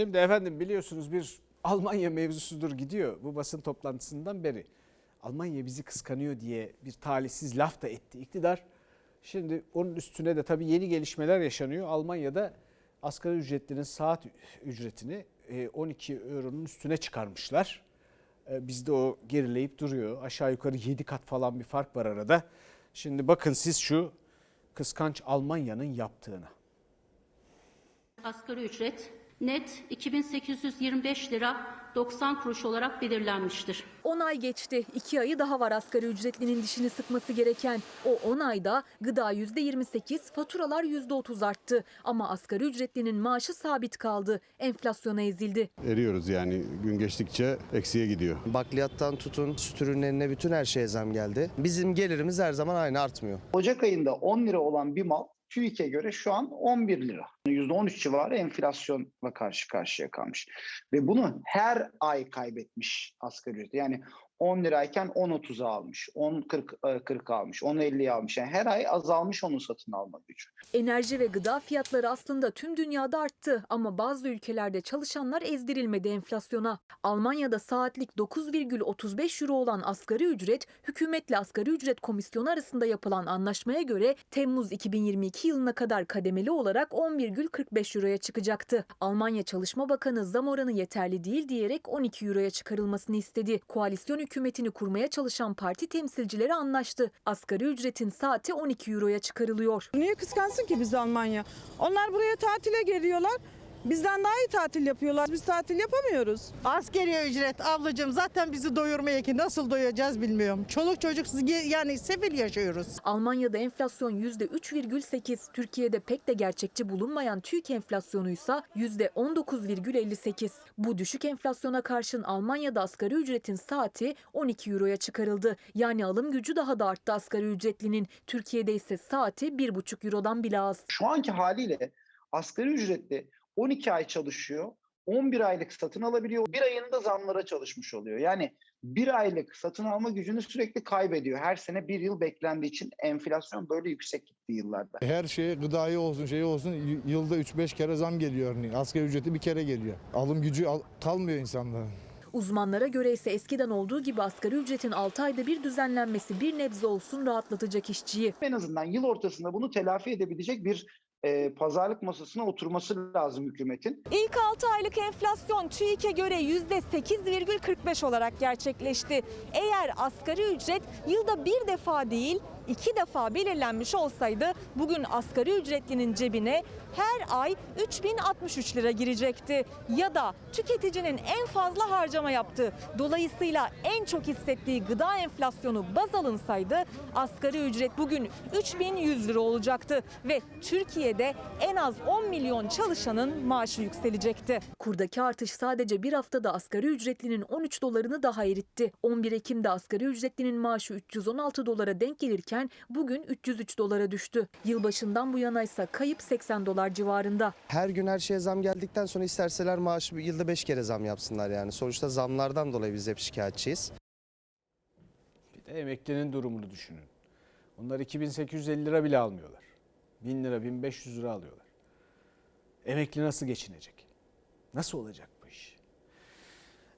Şimdi efendim biliyorsunuz bir Almanya mevzusudur gidiyor bu basın toplantısından beri. Almanya bizi kıskanıyor diye bir talihsiz laf da etti iktidar. Şimdi onun üstüne de tabii yeni gelişmeler yaşanıyor. Almanya'da asgari ücretlinin saat ücretini e, 12 euronun üstüne çıkarmışlar. E, Bizde o gerileyip duruyor. Aşağı yukarı 7 kat falan bir fark var arada. Şimdi bakın siz şu kıskanç Almanya'nın yaptığına. Asgari ücret net 2825 lira 90 kuruş olarak belirlenmiştir. 10 ay geçti. 2 ayı daha var asgari ücretlinin dişini sıkması gereken. O 10 ayda gıda %28, faturalar %30 arttı. Ama asgari ücretlinin maaşı sabit kaldı. Enflasyona ezildi. eriyoruz yani gün geçtikçe eksiye gidiyor. Bakliyattan tutun süt ürünlerine bütün her şeye zam geldi. Bizim gelirimiz her zaman aynı artmıyor. Ocak ayında 10 lira olan bir mal TÜİK'e göre şu an 11 lira. %13 civarı enflasyonla karşı karşıya kalmış. Ve bunu her ay kaybetmiş asgari ücret. Yani 10 lirayken 10.30'a almış, 10.40 40 almış, 10.50'ye almış. Yani her ay azalmış onun satın alma gücü. Enerji ve gıda fiyatları aslında tüm dünyada arttı ama bazı ülkelerde çalışanlar ezdirilmedi enflasyona. Almanya'da saatlik 9,35 euro olan asgari ücret, hükümetle asgari ücret komisyonu arasında yapılan anlaşmaya göre Temmuz 2022 yılına kadar kademeli olarak 11,45 euroya çıkacaktı. Almanya Çalışma Bakanı zam oranı yeterli değil diyerek 12 euroya çıkarılmasını istedi. Koalisyon hükümetini kurmaya çalışan parti temsilcileri anlaştı. Asgari ücretin saati 12 euroya çıkarılıyor. Niye kıskansın ki bizi Almanya? Onlar buraya tatile geliyorlar. Bizden daha iyi tatil yapıyorlar. Biz tatil yapamıyoruz. Askeri ücret ablacığım zaten bizi doyurmaya ki nasıl doyacağız bilmiyorum. Çoluk çocuk yani sefil yaşıyoruz. Almanya'da enflasyon %3,8, Türkiye'de pek de gerçekçi bulunmayan TÜİK enflasyonuysa %19,58. Bu düşük enflasyona karşın Almanya'da asgari ücretin saati 12 euroya çıkarıldı. Yani alım gücü daha da arttı asgari ücretlinin. Türkiye'de ise saati 1,5 eurodan bile az. Şu anki haliyle asgari ücretli 12 ay çalışıyor. 11 aylık satın alabiliyor. Bir ayında zamlara çalışmış oluyor. Yani bir aylık satın alma gücünü sürekli kaybediyor. Her sene bir yıl beklendiği için enflasyon böyle yüksek gitti yıllarda. Her şeye gıdayı olsun şeyi olsun yılda 3-5 kere zam geliyor örneğin. Asgari ücreti bir kere geliyor. Alım gücü al- kalmıyor insanların. Uzmanlara göre ise eskiden olduğu gibi asgari ücretin 6 ayda bir düzenlenmesi bir nebze olsun rahatlatacak işçiyi. En azından yıl ortasında bunu telafi edebilecek bir e, pazarlık masasına oturması lazım hükümetin. İlk 6 aylık enflasyon TÜİK'e göre %8,45 olarak gerçekleşti. Eğer asgari ücret yılda bir defa değil iki defa belirlenmiş olsaydı bugün asgari ücretlinin cebine her ay 3063 lira girecekti. Ya da tüketicinin en fazla harcama yaptığı dolayısıyla en çok hissettiği gıda enflasyonu baz alınsaydı asgari ücret bugün 3100 lira olacaktı ve Türkiye'de en az 10 milyon çalışanın maaşı yükselecekti. Kurdaki artış sadece bir haftada asgari ücretlinin 13 dolarını daha eritti. 11 Ekim'de asgari ücretlinin maaşı 316 dolara denk gelirken bugün 303 dolara düştü. Yılbaşından bu yana ise kayıp 80 dolar civarında. Her gün her şeye zam geldikten sonra isterseler maaşı yılda 5 kere zam yapsınlar yani. Sonuçta zamlardan dolayı biz hep şikayetçiyiz. Bir de emeklinin durumunu düşünün. Onlar 2850 lira bile almıyorlar. 1000 lira, 1500 lira alıyorlar. Emekli nasıl geçinecek? Nasıl olacak?